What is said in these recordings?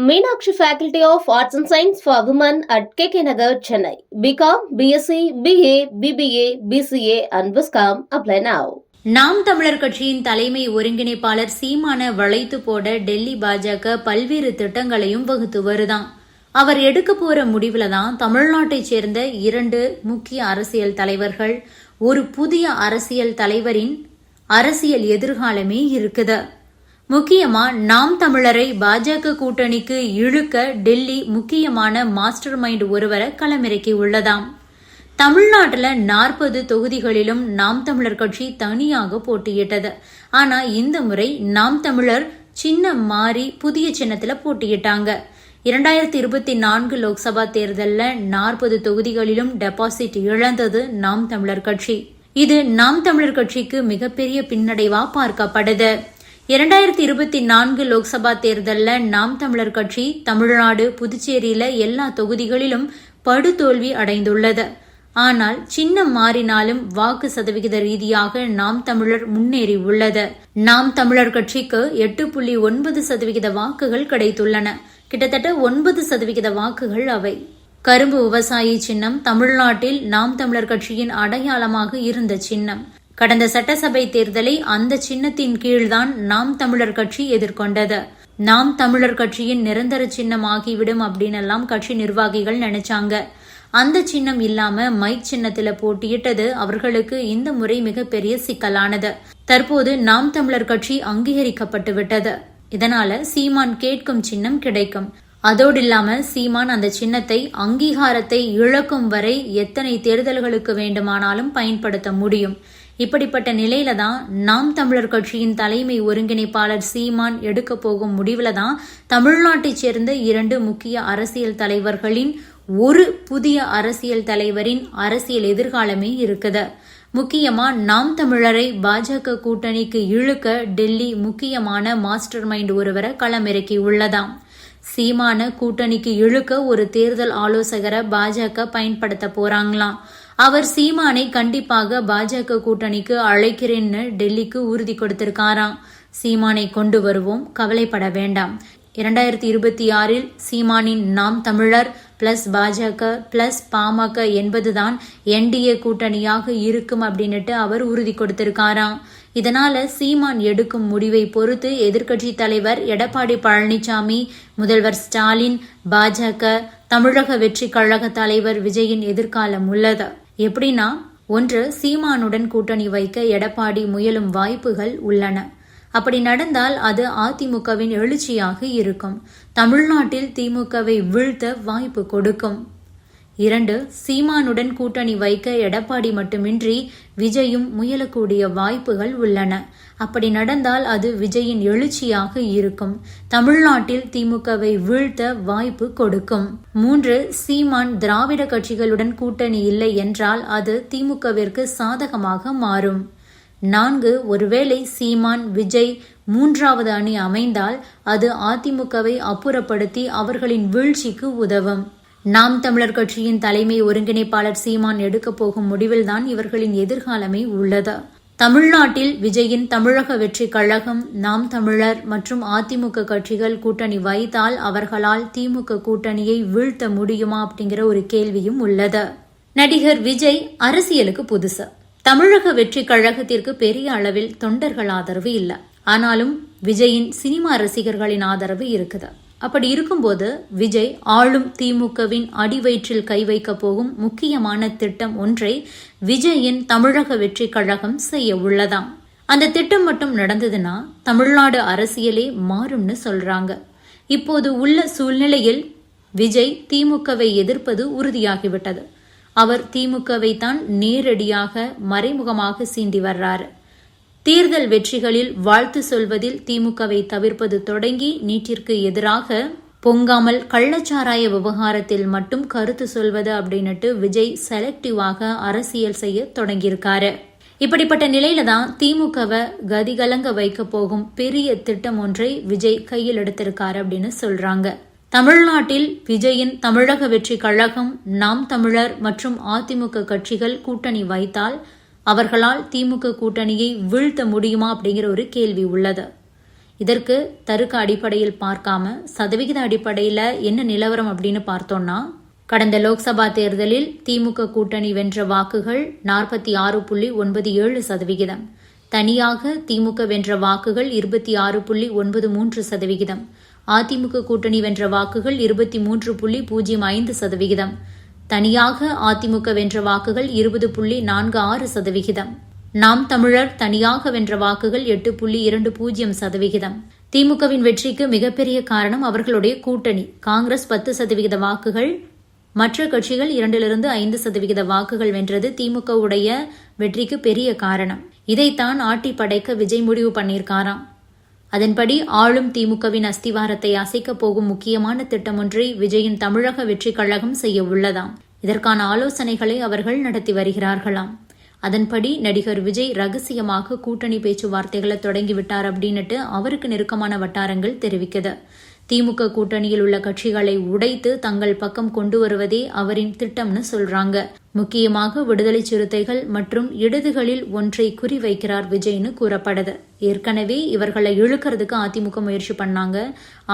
Meenakshi faculty of arts and science for women at K K Nagar Chennai BCom BSc BA BBA BCA and Viscom. Apply now. நாம் தமிழர் கட்சியின் தலைமை ஒருங்கிணைப்பாளர் சீமான வளைத்து போட டெல்லி பாஜக பல்வேறு திட்டங்களையும் வகுத்து வருதான் அவர் எடுக்க போற முடிவுல தான் தமிழ்நாட்டைச் சேர்ந்த இரண்டு முக்கிய அரசியல் தலைவர்கள் ஒரு புதிய அரசியல் தலைவரின் அரசியல் எதிர்காலமே இருக்குது முக்கியமா நாம் தமிழரை பாஜக கூட்டணிக்கு இழுக்க டெல்லி முக்கியமான மாஸ்டர் மைண்ட் ஒருவரை களமிறக்கி உள்ளதாம். தமிழ்நாட்டில் நாற்பது தொகுதிகளிலும் நாம் தமிழர் கட்சி தனியாக போட்டியிட்டது. ஆனா இந்த முறை நாம் தமிழர் சின்னம் மாறி புதிய சின்னத்துல போட்டியிட்டாங்க. இரண்டாயிரத்தி இருபத்தி நான்கு லோக்சபா தேர்தலில் நாற்பது தொகுதிகளிலும் டெபாசிட் இழந்தது நாம் தமிழர் கட்சி. இது நாம் தமிழர் கட்சிக்கு மிகப்பெரிய பின்னடைவா பார்க்கப்படுது இரண்டாயிரத்தி இருபத்தி நான்கு லோக்சபா தேர்தலில் நாம் தமிழர் கட்சி தமிழ்நாடு புதுச்சேரியில எல்லா தொகுதிகளிலும் படுதோல்வி அடைந்துள்ளது. ஆனால் சின்னம் மாறினாலும் வாக்கு சதவிகித ரீதியாக நாம் தமிழர் முன்னேறி உள்ளது. நாம் தமிழர் கட்சிக்கு எட்டு புள்ளி ஒன்பது சதவிகித வாக்குகள் கிடைத்துள்ளன. கிட்டத்தட்ட ஒன்பது சதவிகித வாக்குகள் அவை. கரும்பு விவசாயி சின்னம் தமிழ்நாட்டில் நாம் தமிழர் கட்சியின் அடையாளமாக இருந்த சின்னம். கடந்த சட்டசபை தேர்தலை அந்த சின்னத்தின் கீழ்தான் நாம் தமிழர் கட்சி எதிர்கொண்டது. நாம் தமிழர் கட்சியின் நிரந்தர சின்னம் ஆகிவிடும் அப்படின்னு எல்லாம் கட்சி நிர்வாகிகள் நினைச்சாங்க. அந்த சின்னம் இல்லாம மைக் சின்னத்துல போட்டியிட்டது அவர்களுக்கு இந்த முறை மிகப்பெரிய சிக்கலானது. தற்போது நாம் தமிழர் கட்சி அங்கீகரிக்கப்பட்டு விட்டது. இதனால சீமான் கேட்கும் சின்னம் கிடைக்கும். அதோடு இல்லாம சீமான் அந்த சின்னத்தை அங்கீகாரத்தை இழக்கும் வரை எத்தனை தேர்தல்களுக்கு வேண்டுமானாலும் பயன்படுத்த முடியும். இப்படிப்பட்ட நிலையில தான் நாம் தமிழர் கட்சியின் தலைமை ஒருங்கிணைப்பாளர் சீமான் எடுக்க போகும் முடிவுல தான் தமிழ்நாட்டைச் சேர்ந்த இரண்டு முக்கிய அரசியல் தலைவர்களின் ஒரு புதிய அரசியல் தலைவரின் அரசியல் எதிர்காலமே இருக்குது. முக்கியமா நாம் தமிழரை பாஜக கூட்டணிக்கு இழுக்க டெல்லி முக்கியமான மாஸ்டர் மைண்ட் ஒருவரை களமிறக்கி உள்ளதாம். சீமான கூட்டணிக்கு இழுக்க ஒரு தேர்தல் ஆலோசகரை பாஜக பயன்படுத்த போறாங்களாம். அவர் சீமானை கண்டிப்பாக பாஜக கூட்டணிக்கு அழைக்கிறேன்னு டெல்லிக்கு உறுதி கொடுத்திருக்காராம் சீமானை கொண்டு வருவோம் கவலைப்பட வேண்டாம். இரண்டாயிரத்தி இருபத்தி ஆறில் சீமானின் நாம் தமிழர் பிளஸ் பாஜக பிளஸ் பாமக என்பதுதான் என்டிஏ கூட்டணியாக இருக்கும் அப்படின்னுட்டு அவர் உறுதி கொடுத்திருக்காராம் இதனால சீமான் எடுக்கும் முடிவை பொறுத்து எதிர்க்கட்சி தலைவர் எடப்பாடி பழனிசாமி முதல்வர் ஸ்டாலின் பாஜக தமிழக வெற்றி கழக தலைவர் விஜயின் எதிர்காலம் உள்ளது. எப்படின்னா ஒன்று சீமானுடன் கூட்டணி வைக்க எடப்பாடி முயலும் வாய்ப்புகள் உள்ளன. அப்படி நடந்தால் அது அதிமுகவின் எழுச்சியாக இருக்கும். தமிழ்நாட்டில் திமுகவை வீழ்த்த வாய்ப்பு கொடுக்கும். இரண்டு சீமானுடன் கூட்டணி வைக்க எடப்பாடி மட்டுமின்றி விஜயும் முயலக்கூடிய வாய்ப்புகள் உள்ளன. அப்படி நடந்தால் அது விஜயின் எழுச்சியாக இருக்கும். தமிழ்நாட்டில் திமுகவை வீழ்த்த வாய்ப்பு கொடுக்கும். மூன்று சீமான் திராவிட கட்சிகளுடன் கூட்டணி இல்லை என்றால் அது திமுகவிற்கு சாதகமாக மாறும். நான்கு ஒருவேளை சீமான் விஜய் மூன்றாவது அணி அமைந்தால் அது அதிமுகவை அப்புறப்படுத்தி அவர்களின் வீழ்ச்சிக்கு உதவும். நாம் தமிழர் கட்சியின் தலைமை ஒருங்கிணைப்பாளர் சீமான் எடுக்கப் போகும் முடிவில்தான் இவர்களின் எதிர்காலமே உள்ளது. தமிழ்நாட்டில் விஜயின் தமிழக வெற்றி கழகம் நாம் தமிழர் மற்றும் அதிமுக கட்சிகள் கூட்டணி வைத்தால் அவர்களால் திமுக கூட்டணியை வீழ்த்த முடியுமா அப்படிங்கிற ஒரு கேள்வியும் உள்ளது. நடிகர் விஜய் அரசியலுக்கு புதுசு. தமிழக வெற்றி கழகத்திற்கு பெரிய அளவில் தொண்டர்கள் ஆதரவு இல்லை. ஆனாலும் விஜயின் சினிமா ரசிகர்களின் ஆதரவு இருக்குது. அப்படி இருக்கும்போது விஜய் ஆளும் திமுகவின் அடிவயிற்றில் கை வைக்க போகும் முக்கியமான திட்டம் ஒன்றை விஜயின் தமிழக வெற்றி கழகம் செய்ய உள்ளதாம். அந்த திட்டம் மட்டும் நடந்ததுன்னா தமிழ்நாடு அரசியலே மாறும்னு சொல்றாங்க. இப்போது உள்ள சூழ்நிலையில் விஜய் திமுகவை எதிர்ப்பது உறுதியாகிவிட்டது. அவர் திமுகவை தான் நேரடியாக மறைமுகமாக சீண்டி வர்றாரு. தேர்தல் வெற்றிகளில் வாழ்த்து சொல்வதில் திமுகவை தவிர்ப்பது தொடங்கி நீட்டிற்கு எதிராக பொங்காமல் கள்ளச்சாராய விவகாரத்தில் மட்டும் கருத்து சொல்வது அப்படின்னுட்டு விஜய் செலக்டிவாக அரசியல் செய்ய தொடங்கியிருக்காரு. இப்படிப்பட்ட நிலையில தான் திமுகவை கதிகலங்க வைக்க போகும் பெரிய திட்டம் ஒன்றை விஜய் கையில் எடுத்திருக்காரு அப்படின்னு சொல்றாங்க. தமிழ்நாட்டில் விஜயின் தமிழக வெற்றி கழகம் நாம் தமிழர் மற்றும் அதிமுக கட்சிகள் கூட்டணி வைத்தால் அவர்களால் திமுக கூட்டணியை வீழ்த்த முடியுமா அப்படிங்கிற ஒரு கேள்வி உள்ளது. இதற்கு தருக்க அடிப்படையில் பார்க்காம சதவிகித அடிப்படையில் என்ன நிலவரம் அப்படின்னு பார்த்தோம்னா கடந்த லோக்சபா தேர்தலில் திமுக கூட்டணி வென்ற வாக்குகள் நாற்பத்தி ஆறு புள்ளி ஒன்பது ஏழு சதவிகிதம். தனியாக திமுக வென்ற வாக்குகள் இருபத்தி ஆறு புள்ளி ஒன்பது மூன்று சதவிகிதம். அதிமுக கூட்டணி வென்ற வாக்குகள் இருபத்தி மூன்று புள்ளி பூஜ்ஜியம் ஐந்து சதவிகிதம். தனியாக அதிமுக வென்ற வாக்குகள் இருபது புள்ளி நான்கு ஆறு சதவிகிதம். நாம் தமிழர் தனியாக வென்ற வாக்குகள் எட்டு புள்ளி இரண்டு பூஜ்ஜியம் சதவிகிதம். திமுகவின் வெற்றிக்கு மிகப்பெரிய காரணம் அவர்களுடைய கூட்டணி. காங்கிரஸ் பத்து சதவிகித வாக்குகள் மற்ற கட்சிகள் இரண்டிலிருந்து ஐந்து சதவிகித வாக்குகள் வென்றது திமுகவுடைய வெற்றிக்கு பெரிய காரணம். இதைத்தான் ஆட்டி படைக்க விஜய் முடிவு பண்ணியிருக்காராம். அதன்படி ஆளும் திமுகவின் அஸ்திவாரத்தை அசைக்கப் போகும் முக்கியமான திட்டம் ஒன்றை விஜயின் தமிழக வெற்றி கழகம் செய்ய உள்ளதாம். இதற்கான ஆலோசனைகளை அவர்கள் நடத்தி வருகிறார்களாம். அதன்படி நடிகர் விஜய் ரகசியமாக கூட்டணி பேச்சுவார்த்தைகளை தொடங்கிவிட்டார் அப்படின்னுட்டு அவருக்கு நெருக்கமான வட்டாரங்கள் தெரிவிக்குது. திமுக கூட்டணியில் உள்ள கட்சிகளை உடைத்து தங்கள் பக்கம் கொண்டு வருவதே அவரின் திட்டம்னு சொல்றாங்க. முக்கியமாக விடுதலை சிறுத்தைகள் மற்றும் இடதுகளில் ஒன்றை குறிவைக்கிறார் விஜய்னு கூறப்படுது ஏற்கனவே இவர்களை இழுக்கிறதுக்கு அதிமுக முயற்சி பண்ணாங்க.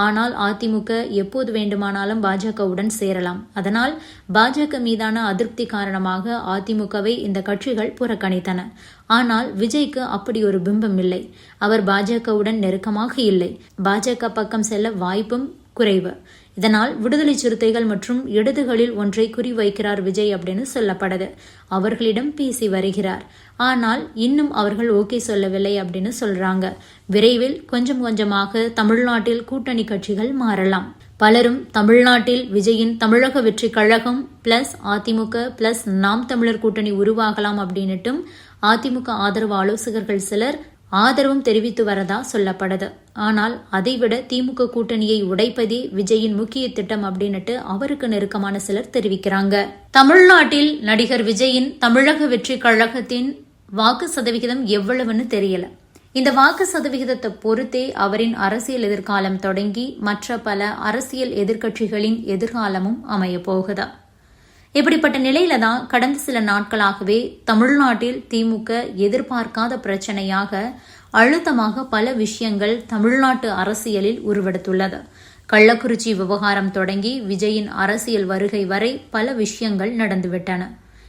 ஆனால் அதிமுக எப்போது வேண்டுமானாலும் பாஜகவுடன் சேரலாம். அதனால் பாஜக மீதான அதிருப்தி காரணமாக அதிமுகவை இந்த கட்சிகள் புறக்கணித்தன. ஆனால் விஜய்க்கு அப்படி ஒரு பிம்பம் இல்லை. அவர் பாஜகவுடன் நெருக்கமாக இல்லை. பாஜக பக்கம் செல்ல வாய்ப்பும் குறைவு. இதனால் விடுதலை சிறுத்தைகள் மற்றும் இடதுகளில் ஒன்றை குறிவைக்கிறார் விஜய் அப்படின்னு சொல்லப்படுது. அவர்களிடம் பேசி வருகிறார். ஆனால் இன்னும் அவர்கள் ஓகே சொல்லவில்லை அப்படின்னு சொல்றாங்க. விரைவில் கொஞ்சம் கொஞ்சமாக தமிழ்நாட்டில் கூட்டணி கட்சிகள் மாறலாம். பலரும் தமிழ்நாட்டில் விஜயின் தமிழக வெற்றி கழகம் பிளஸ் அதிமுக பிளஸ் நாம் தமிழர் கூட்டணி உருவாகலாம் அப்படின்னுட்டும் அதிமுக ஆதரவு ஆலோசகர்கள் சிலர் ஆதரவும் தெரிவித்து வரதா சொல்லப்படுது. ஆனால் அதைவிட திமுக கூட்டணியை உடைப்பதே விஜயின் முக்கிய திட்டம் அப்படின்னுட்டு அவருக்கு நெருக்கமான சிலர் தெரிவிக்கிறாங்க. தமிழ்நாட்டில் நடிகர் விஜயின் தமிழக வெற்றி கழகத்தின் வாக்கு சதவிகிதம் எவ்வளவுன்னு தெரியல. இந்த வாக்கு சதவிகிதத்தை பொறுத்தே அவரின் அரசியல் எதிர்காலம் தொடங்கி மற்ற பல அரசியல் எதிர்க்கட்சிகளின் எதிர்காலமும் அமைய போகுதா இப்படிப்பட்ட நிலையில தான் கடந்த சில நாட்களாகவே தமிழ்நாட்டில் திமுக எதிர்பார்க்காத பிரச்சனையாக அழுத்தமாக பல விஷயங்கள் தமிழ்நாட்டு அரசியலில் உருவெடுத்துள்ளது. கள்ளக்குறிச்சி விவகாரம் தொடங்கி விஜயின் அரசியல் வருகை வரை பல விஷயங்கள் நடந்துவிட்டன.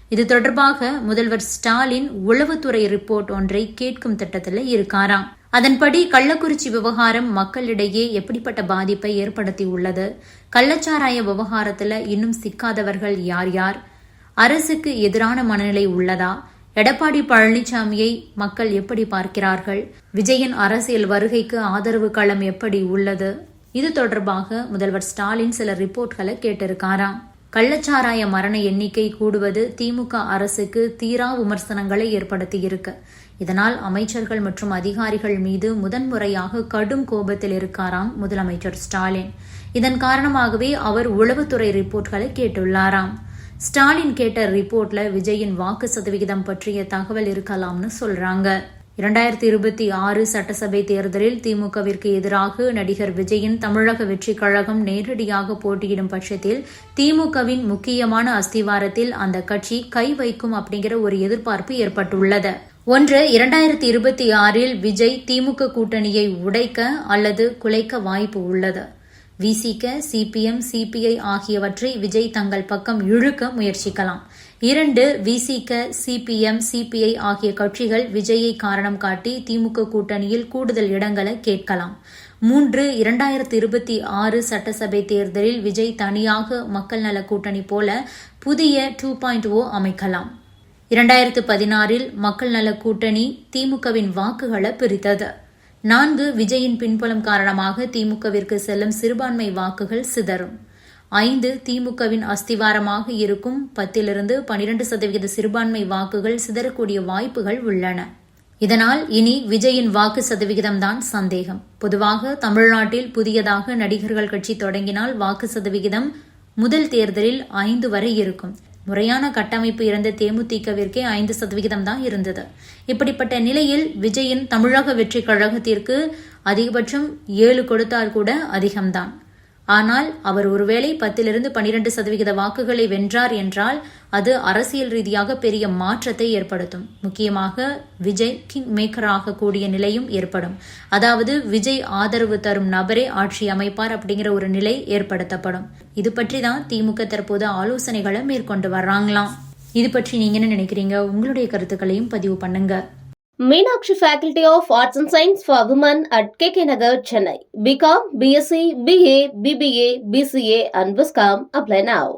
இது தொடர்பாக முதல்வர் ஸ்டாலின் உளவுத்துறை ரிப்போர்ட் ஒன்றை கேட்கும் திட்டத்தில் இருக்காராம். அதன்படி கள்ளக்குறிச்சி விவகாரம் மக்களிடையே எப்படிப்பட்ட பாதிப்பை ஏற்படுத்தி உள்ளது கள்ளச்சாராய விவகாரத்தில் இன்னும் சிக்காதவர்கள் யார் யார்? அரசுக்கு எதிரான மனநிலை உள்ளதா? எடப்பாடி பழனிசாமியை மக்கள் எப்படி பார்க்கிறார்கள்? விஜயன் அரசியல் வருகைக்கு ஆதரவு களம் எப்படி உள்ளது? இது தொடர்பாக முதல்வர் ஸ்டாலின் சில ரிப்போர்ட்களை கேட்டிருக்காராம். கள்ளச்சாராய மரண எண்ணிக்கை கூடுவது திமுக அரசுக்கு தீரா விமர்சனங்களை ஏற்படுத்தியிருக்கு. இதனால் அமைச்சர்கள் மற்றும் அதிகாரிகள் மீது முதன்முறையாக கடும் கோபத்தில் இருக்காராம் முதலமைச்சர் ஸ்டாலின். இதன் காரணமாகவே அவர் உளவுத்துறை ரிப்போர்ட்களை கேட்டுள்ளாராம். ஸ்டாலின் கேட்ட ரிப்போர்ட்ல விஜயின் வாக்கு சதவிகிதம் பற்றிய தகவல் இருக்கலாம்னு சொல்றாங்க. இரண்டாயிரத்தி இருபத்தி ஆறு சட்டசபை தேர்தலில் திமுகவிற்கு எதிராக நடிகர் விஜயின் தமிழக வெற்றி கழகம் நேரடியாக போட்டியிடும் பட்சத்தில் திமுகவின் முக்கியமான அஸ்திவாரத்தில் அந்த கட்சி கை வைக்கும் அப்படிங்கிற ஒரு எதிர்பார்ப்பு ஏற்பட்டுள்ளது. ஒன்று இரண்டாயிரத்தி இருபத்தி ஆறில் விஜய் திமுக கூட்டணியை உடைக்க அல்லது குலைக்க வாய்ப்பு உள்ளது. விசிக சிபிஎம் சிபிஐ ஆகியவற்றை விஜய் தங்கள் பக்கம் இழுக்க முயற்சிக்கலாம். இரண்டு விசிக சிபிஎம் சிபிஐ ஆகிய கட்சிகள் விஜயை காரணம் காட்டி திமுக கூட்டணியில் கூடுதல் இடங்களை கேட்கலாம். மூன்று இரண்டாயிரத்தி இருபத்தி ஆறு சட்டசபை தேர்தலில் விஜய் தனியாக மக்கள் நல கூட்டணி போல புதிய டூ பாயிண்ட் ஓ அமைக்கலாம். இரண்டாயிரத்து பதினாறில் மக்கள் நல கூட்டணி திமுகவின் வாக்குகளை பிரித்தது. நான்கு விஜயின் பின்புலம் காரணமாக திமுகவிற்கு செல்லும் சிறுபான்மை வாக்குகள் சிதறும். ஐந்து திமுகவின் அஸ்திவாரமாக இருக்கும் பத்திலிருந்து பனிரெண்டு சதவிகித சிறுபான்மை வாக்குகள் சிதறக்கூடிய வாய்ப்புகள் உள்ளன. இதனால் இனி விஜயின் வாக்கு சதவிகிதம் தான் சந்தேகம். பொதுவாக தமிழ்நாட்டில் புதியதாக நடிகர்கள் கட்சி தொடங்கினால் வாக்கு சதவிகிதம் முதல் தேர்தலில் ஐந்து வரை இருக்கும். முறையான கட்டமைப்பு இருந்த தேமுதிகவிற்கே ஐந்து சதவிகிதம் தான் இருந்தது. இப்படிப்பட்ட நிலையில் விஜயின் தமிழக வெற்றி கழகத்திற்கு அதிகபட்சம் ஏழு கொடுத்தால் கூட அதிகம்தான். ஆனால் அவர் ஒருவேளை பத்திலிருந்து பனிரெண்டு சதவிகித வாக்குகளை வென்றார் என்றால் அது அரசியல் ரீதியாக பெரிய மாற்றத்தை ஏற்படுத்தும். முக்கியமாக விஜய் கிங் மேக்கராக கூடிய நிலையும் ஏற்படும். அதாவது விஜய் ஆதரவு தரும் நபரே ஆட்சி அமைப்பார் அப்படிங்கிற ஒரு நிலை ஏற்படுத்தப்படும். இது பற்றி தான் திமுக தற்போது ஆலோசனைகளை மேற்கொண்டு வர்றாங்களாம். இது பற்றி நீங்க என்ன நினைக்கிறீங்க? உங்களுடைய கருத்துக்களையும் பதிவு பண்ணுங்க. Meenakshi faculty of arts and science for women at K K Nagar Chennai BCom BSc BA BBA BCA and Viscom apply now